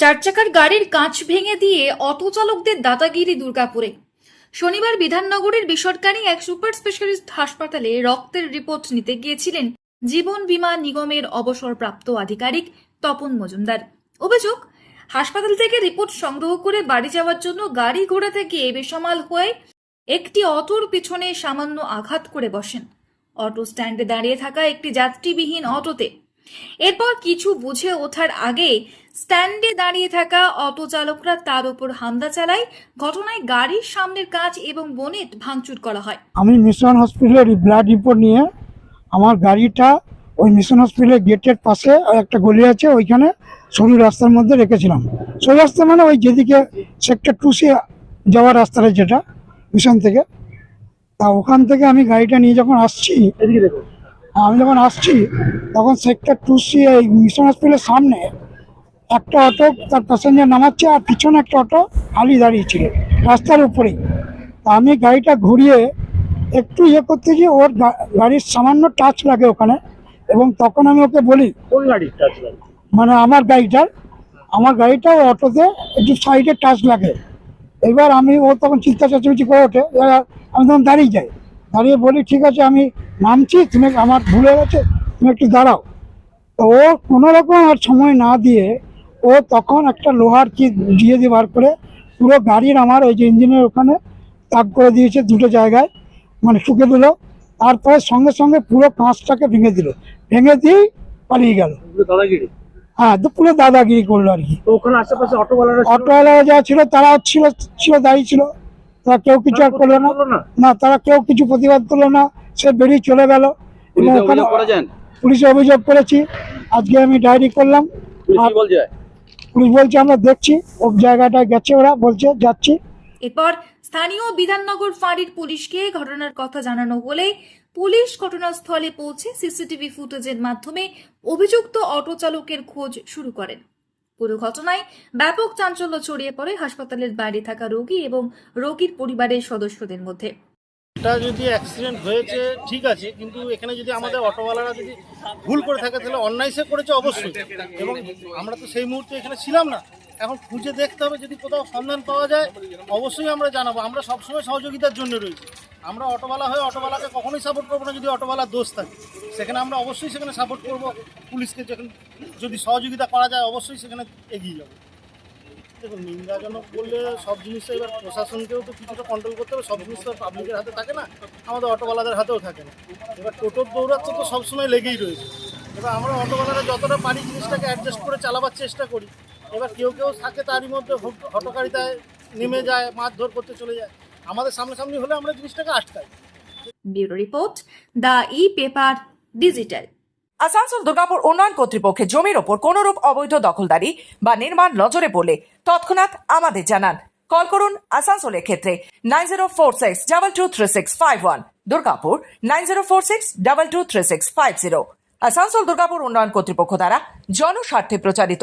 চার চাকার গাড়ির কাঁচ ভেঙে দিয়ে অটো চালকদের দাদাগিরি দুর্গাপুরে। শনিবার বিধাননগরের বেসরকারি এক সুপার স্পেশালিস্ট হাসপাতালে রক্তের রিপোর্ট নিতে গিয়েছিলেন জীবন বীমা নিগমের অবসরপ্রাপ্ত আধিকারিক তপন মজুমদার। অভিযোগ, হাসপাতাল থেকে রিপোর্ট সংগ্রহ করে বাড়ি যাওয়ার জন্য গাড়ি ঘোড়া থেকে বেসামাল হয়ে একটি অটোর পিছনে সামান্য আঘাত করে বসেন। অটো স্ট্যান্ডে দাঁড়িয়ে থাকা একটি যাত্রীবিহীন অটোতে। এরপর কিছু বুঝে ওঠার আগে স্ট্যান্ডে দাঁড়িয়ে থাকা অটো চালকরা তার উপর হামলা চালায় ঘটনায় গাড়ির সামনের কাঁচ এবং বনেট ভাঙচুর করা হয়। আমি মিশন হসপিটালের ব্লাড রিপোর্ট নিয়ে আমার গাড়িটা ওই মিশন হসপিটালের গেটের পাশে একটা গলি আছে ওইখানে সরু রাস্তার মধ্যে রেখেছিলাম। সরু রাস্তা মানে ওই যেদিকে সেক্টর টুসে যাওয়ার রাস্তাটা যেটা মিশন থেকে। তা ওখান থেকে আমি গাড়িটা নিয়ে যখন আসছি আমি যখন আসছি তখন সেক্টর টুসি এই মিশন হসপিটালের সামনে একটা অটো তার প্যাসেঞ্জার নামাচ্ছে আর পিছনে একটা অটো খালি দাঁড়িয়েছিল রাস্তার উপরেই। তা আমি গাড়িটা ঘুরিয়ে একটু ইয়ে করতে গিয়ে ওর গাড়ির সামান্য টাচ লাগে ওখানে এবং তখন আমি ওকে বলি কোন গাড়ির টাচ লাগে? মানে আমার গাড়িটার আমার গাড়িটা ও অটোতে একটু সাইডে টাচ লাগে। এবার আমি ও তখন চিন্তা চেঁচামেচি করে ওঠে এবার আমি তখন দাঁড়িয়ে যাই। দাঁড়িয়ে বলি ঠিক আছে আমি নামছি তুমি আমার ভুলে গেছে তুমি একটু দাঁড়াও। তো ও কোনো রকম আর সময় না দিয়ে ও তখন একটা লোহার কি দিয়ে দিয়ে বার করে পুরো গাড়ির আমার ওই যে ইঞ্জিনের ওখানে তাক করে দিয়েছে দুটো জায়গায় মানে শুকে দিল। তারপরে সঙ্গে সঙ্গে পুরো কাঁচটাকে ভেঙে দিল। ভেঙে দিয়েই পালিয়ে গেল। দাদাগিরি? হ্যাঁ তো পুরো দাদাগিরি করল আর কি। ওখানে আশেপাশে অটোওয়ালারা যা ছিল তারা ছিল ছিল দাঁড়িয়ে ছিল। তারা কেউ কিছু আর করল না। না? তারা কেউ কিছু প্রতিবাদ করল না। সে বেরিয়ে চলে গেল। এবং পুলিশে ওখানে অভিযোগ পুলিশে অভিযোগ করেছি। আজকে আমি ডায়েরি করলাম। আর পুলিশ বলছে, আমরা দেখছি, ও জায়গাটায় গেছে ওরা, বলছে, যাচ্ছি। এরপর স্থানীয় বিধাননগর ফাঁড়ির পুলিশকে ঘটনার কথা জানানো হলে পুলিশ ঘটনাস্থলে পৌঁছে সিসিটিভি ফুটেজের মাধ্যমে অভিযুক্ত অটো চালকের খোঁজ শুরু করেন। পুরো ঘটনায় ব্যাপক চাঞ্চল্য ছড়িয়ে পড়ে হাসপাতালের বাইরে থাকা রোগী এবং রোগীর পরিবারের সদস্যদের মধ্যে। এটা যদি অ্যাক্সিডেন্ট হয়েছে, ঠিক আছে, কিন্তু এখানে যদি আমাদের অটোওয়ালারা যদি ভুল করে থাকে, তাহলে অন্যায় সে করেছে অবশ্যই। এবং আমরা তো সেই মুহূর্তে এখানে ছিলাম না। এখন খুঁজে দেখতে হবে, যদি কোথাও সন্ধান পাওয়া যায়, অবশ্যই আমরা জানাব। আমরা সবসময় সহযোগিতার জন্য রয়েছি। আমরা অটোওয়ালা হয়ে অটোওয়ালাকে কখনোই সাপোর্ট করব না যদি অটোওয়ালার দোষ থাকে। সেখানে আমরা অবশ্যই সেখানে সাপোর্ট করব। পুলিশকে যখন যদি সহযোগিতা করা যায়, অবশ্যই সেখানে এগিয়ে যাব। দেখুন নিন্দাজনক বললে সব জিনিসটা এবার প্রশাসনকেও তো কিছুটা কন্ট্রোল করতে হবে, সব জিনিস তো পাবলিকের হাতে থাকে না, আমাদের অটোওয়ালাদের হাতেও থাকে না। এবার টোটোর দৌড়াচ্ছে তো সবসময় লেগেই রয়েছে। এবার আমরা অটোওয়ালারা যতটা পারি জিনিসটাকে অ্যাডজাস্ট করে চালাবার চেষ্টা করি। এবার কেউ কেউ থাকে তারই মধ্যে হট- হটকারিতায় নেমে যায়, মারধর করতে চলে যায়। আমাদের সামনাসামনি হলে আমরা জিনিসটাকে আটকাই। Bureau report, the E paper digital. Asansol, Durgapur উন্নয়ন কর্তৃপক্ষের জমির ওপর কোনোরূপ অবৈধ দখলদারি বা নির্মাণ নজরে পড়লে তৎক্ষণাৎ আমাদের জানান। কল করুন আসানসোলের ক্ষেত্রে nine zero four six, double two three six five one, Durgapur nine zero four six, double two three six five zero. Asansol, Durgapur উন্নয়ন কর্তৃপক্ষ দ্বারা জনস্বার্থে প্রচারিত